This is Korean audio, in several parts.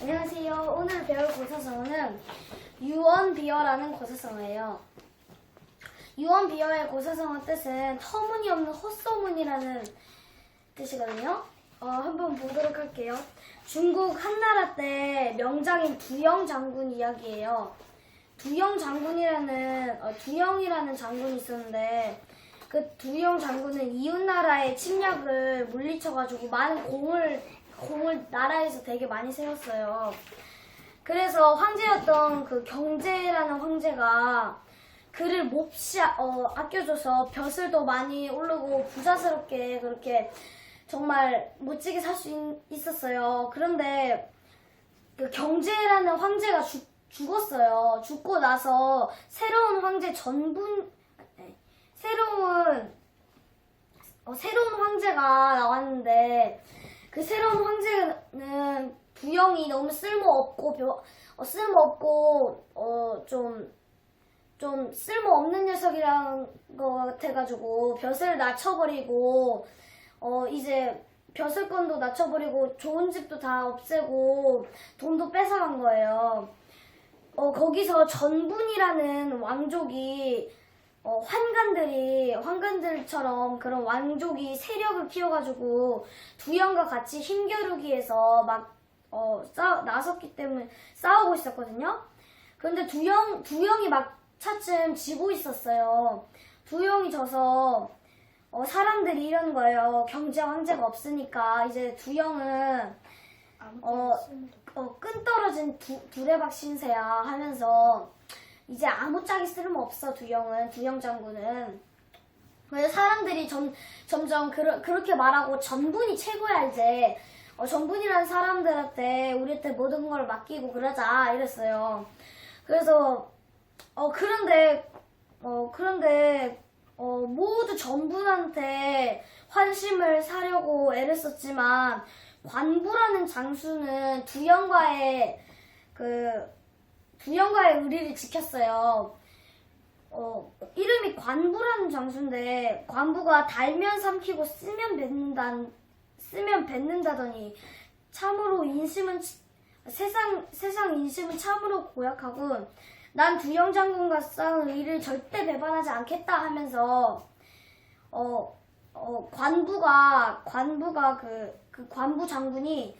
안녕하세요. 오늘 배울 고사성어는 유언비어라는 고사성어예요. 유언비어의 고사성어 뜻은 터무니없는 헛소문이라는 뜻이거든요. 어, 한번 보도록 할게요. 중국 한나라 때 명장인 두영 장군 이야기예요. 두영 장군이라는 어, 두영이라는 장군이 있었는데 그 두영 장군은 이웃 나라의 침략을 물리쳐가지고 많은 공을 공을 나라에서 되게 많이 세웠어요. 그래서 황제였던 그 경제라는 황제가 그를 몹시 아- 어, 아껴줘서 벼슬 도 많이 오르고 부자스럽게 그렇게 정말 멋지게 살 수 있었어요. 그런데 그 경제라는 황제가 죽, 죽었어요. 죽고 나서 새로운 황제 전분 새로운 어, 새로운 황제가 나왔는데 그 새로운 황제는 부영이 너무 쓸모없고 벼- 어, 쓸모없고 어좀 좀 쓸모없는 녀석이란 것 같아가지고 벼슬 낮춰버리고 어 이제 벼슬권도 낮춰버리고 좋은 집도 다 없애고 돈도 뺏어간 거예요. 어 거기서 전분이라는 왕족이 어, 환관들이 환관들처럼 그런 왕족이 세력을 키워가지고 두영과 같이 힘겨루기에서 막 어, 싸 나섰기 때문에 싸우고 있었거든요. 그런데 두영 두영이 막 차츰 지고 있었어요. 두영이 져서 어, 사람들이 이런 거예요. 경제 황제가 없으니까 이제 두영은 어, 어, 끈 떨어진 두, 두레박 신세야 하면서 이제 아무짝에 쓸모 없어 두영은 두영 장군은. 그래서 사람들이 점, 점점 그러, 그렇게 말하고 전분이 최고야 이제. 어, 전분이라는 사람들한테 우리한테 모든 걸 맡기고 그러자 이랬어요. 그래서 어 그런데 어 그런데 어 모두 전분한테 환심을 사려고 애를 썼지만 관부라는 장수는 두영과의 그 두영과의 의리를 지켰어요. 어, 이름이 관부라는 장수인데 관부가 달면 삼키고 쓰면 뱉는다 쓰면 뱉는다더니 참으로 인심은 치- 세상 세상 인심은 참으로 고약하군. 난 두영 장군과 싸운 의를 절대 배반하지 않겠다 하면서 어, 어 관부가 관부가 그, 그 관부 장군이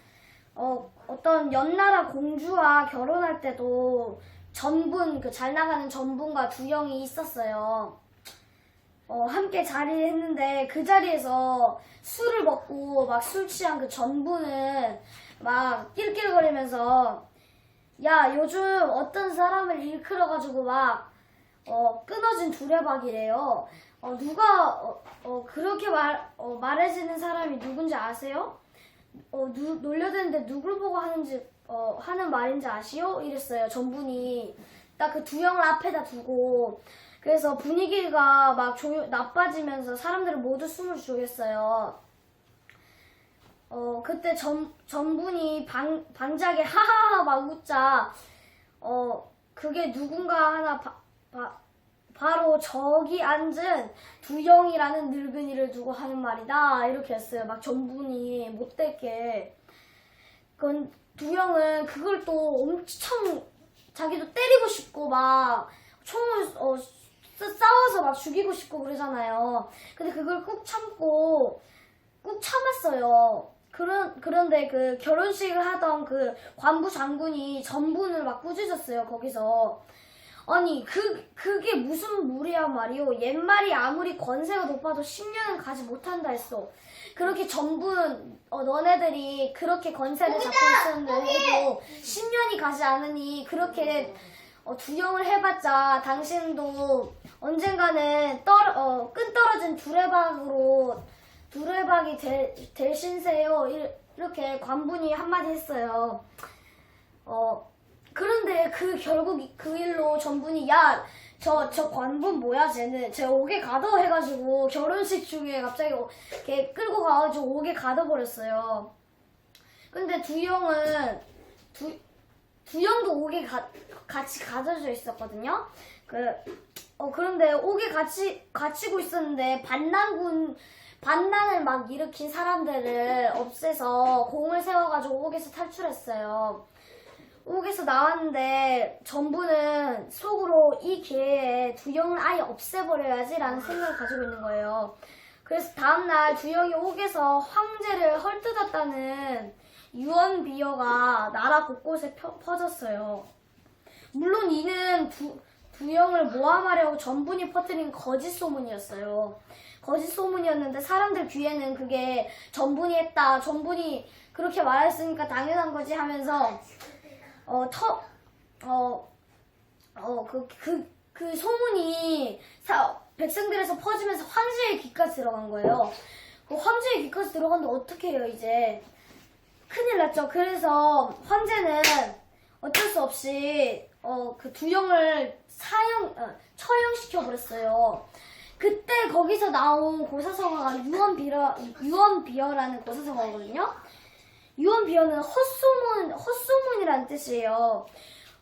어, 어떤 연나라 공주와 결혼할 때도 전분 그 잘 나가는 전분과 두영이 있었어요. 어, 함께 자리를 했는데 그 자리에서 술을 먹고 막 술 취한 그 전분은 막 낄낄거리면서 야 요즘 어떤 사람을 일컬어가지고 막 어, 끊어진 두레박이래요. 어, 누가 어, 어, 그렇게 말 어, 말해지는 사람이 누군지 아세요? 어, 누, 놀려대는데 누굴 보고 하는지, 어, 하는 말인지 아시오? 이랬어요, 전분이. 딱 그 두영을 앞에다 두고. 그래서 분위기가 막 조용, 나빠지면서 사람들은 모두 숨을 죽였어요. 어, 그때 전, 전분이 방, 방작에 하하하 막 웃자, 어, 그게 누군가 하나 바, 바, 바로 저기 앉은 두영이라는 늙은이를 두고 하는 말이다. 이렇게 했어요. 막 전분이 못되게. 그건 두영은 그걸 또 엄청 자기도 때리고 싶고 막 총을 어, 쓰- 싸워서 막 죽이고 싶고 그러잖아요. 근데 그걸 꾹 참고 꾹 참았어요. 그런 그런데 그 결혼식을 하던 그 관부 장군이 전분을 막 꾸짖었어요. 거기서 아니 그 그게 무슨 무리야 말이오. 옛말이 아무리 권세가 높아도 10년은 가지 못한다 했어. 그렇게 전분 어, 너네들이 그렇게 권세를 잡고 있었는데도 10년이 가지 않으니 그렇게 어, 두영을 해봤자 당신도 언젠가는 떨, 어, 끈 떨어진 두레박으로 두레박이 될, 될 신세요. 이- 이렇게 관분이 한마디 했어요. 어 그런데 그 결국 이- 그 일로 전분이 야 저 저 관분 뭐야 쟤는 쟤 옥에 가둬 해가지고 결혼식 중에 갑자기 오- 이렇게 끌고 가가지고 옥에 가둬 근데 두영은 두 두영도 옥에 가, 같이 가둬져 있었거든요. 그 어 그런데 옥에 같이 갇히고 있었는데 반란군 반란을 막 일으킨 사람들을 없애서 공을 세워가지고 옥에서 탈출했어요. 옥에서 나왔는데 전부는 속으로 이 기회에 두영을 아예 없애버려야지라는 생각을 가지고 있는 거예요. 그래서 다음날 두영이 옥에서 황제를 헐뜯었다는 유언비어가 나라 곳곳에 펴- 퍼졌어요. 물론 이는 두, 두영을 모함하려고 전분이 퍼뜨린 거짓 소문이었어요. 거짓 소문이었는데 사람들 귀에는 그게 전분이 했다, 전분이 그렇게 말했으니까 당연한 거지 하면서 어, 터, 어, 어, 그, 그, 그 소문이 사, 백성들에서 퍼지면서 황제의 귀까지 들어간 거예요. 그 황제의 귀까지 들어갔는데 어떻게 해요, 이제. 큰일 났죠. 그래서 황제는 어쩔 수 없이, 어, 그 두영을 사형, 어, 처형시켜 버렸어요. 그때 거기서 나온 고사성어가 유언비어, 유언비어라는 고사성어거든요. 유언비어는 헛소문, 헛소문이라는 뜻이에요.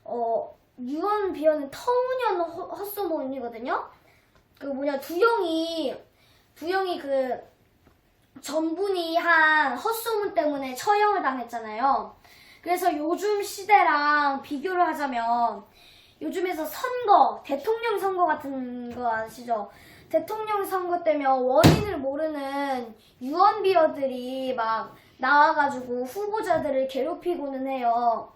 어, 유언비어는 터무니없는 헛- 헛소문이거든요. 그 뭐냐, 두영이, 두영이 그, 전분이 한 헛소문 때문에 처형을 당했잖아요. 그래서 요즘 시대랑 비교를 하자면, 요즘에서 선거, 대통령 선거 같은 거 아시죠? 대통령 선거 때문에 원인을 모르는 유언비어들이 막 나와가지고 후보자들을 괴롭히고는 해요.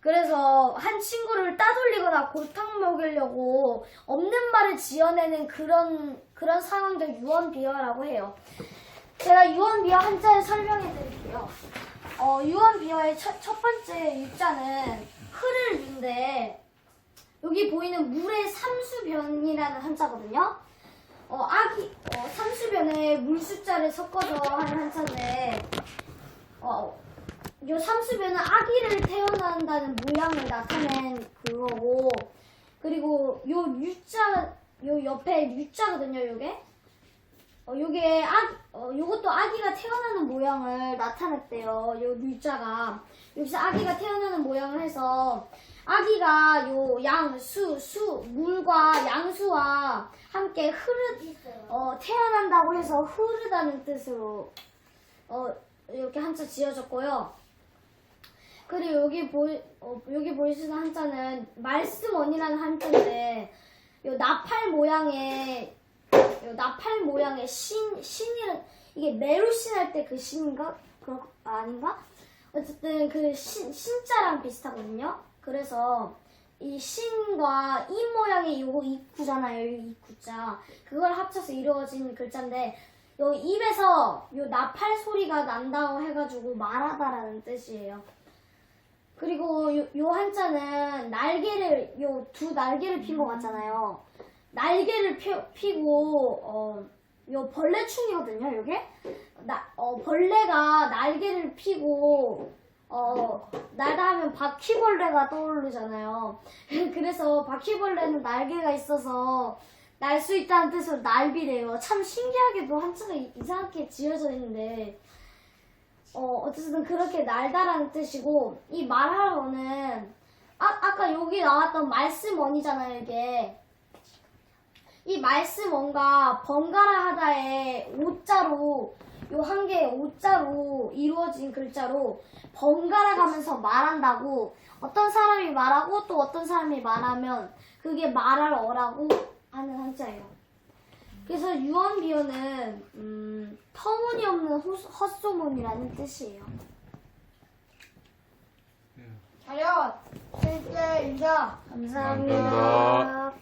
그래서 한 친구를 따돌리거나 골탕 먹이려고 없는 말을 지어내는 그런 그런 상황들 유언비어라고 해요. 제가 유언비어 한자를 설명해 드릴게요. 어, 유언비어의 첫, 첫 번째 유자는 흐를 유인데 여기 보이는 물의 삼수변이라는 한자거든요. 어, 아기, 어, 삼수변에 물 숫자를 섞어서 하는 한자인데, 어, 요 삼수변은 아기를 태어난다는 모양을 나타낸 그거고, 그리고 요 유자, 요 옆에 유자거든요, 요게. 어, 요게 아, 어, 요것도 아기가 태어나는 모양을 나타냈대요. 요 유자가. 여기서 아기가 태어나는 모양을 해서, 아기가 요 양수, 수, 물과 양수와 함께 흐르, 어, 태어난다고 해서 흐르다는 뜻으로, 어, 이렇게 한자 지어졌고요. 그리고 여기 보이, 어, 여기 보이시는 한자는 말씀원이라는 한자인데, 요 나팔 모양의, 요 나팔 모양의 신, 신이란, 이게 메루신 할 때 그 신인가? 그런, 거 아닌가? 어쨌든 그 신, 신자랑 비슷하거든요. 그래서 이 신과 이 모양의 요거 입구잖아요. 이 입구자. 그걸 합쳐서 이루어진 글자인데 요 입에서 요 나팔 소리가 난다고 해가지고 말하다라는 뜻이에요. 그리고 요, 요 한자는 날개를 요 두 날개를 핀 것 같잖아요. 날개를 피, 피고 어, 요 벌레충이거든요. 요게 나, 어, 벌레가 날개를 피고 어, 날다 하면 바퀴벌레가 떠오르잖아요. 그래서 바퀴벌레는 날개가 있어서 날 수 있다는 뜻으로 날비래요. 참 신기하게도 한자가 이- 이상하게 지어져 있는데, 어, 어쨌든 그렇게 날다라는 뜻이고, 이 말하러는, 아, 아까 여기 나왔던 말씀원이잖아요, 이게. 이 말씀원과 번갈아 하다의 오자로, 요 한 개의 오자로 이루어진 글자로 번갈아 가면서 말한다고 어떤 사람이 말하고 또 어떤 사람이 말하면 그게 말할 어라고 하는 한자예요. 그래서 유언비어는 음, 터무니없는 호- 헛소문이라는 뜻이에요. 차렷 실제 인사 감사합니다. 감사합니다.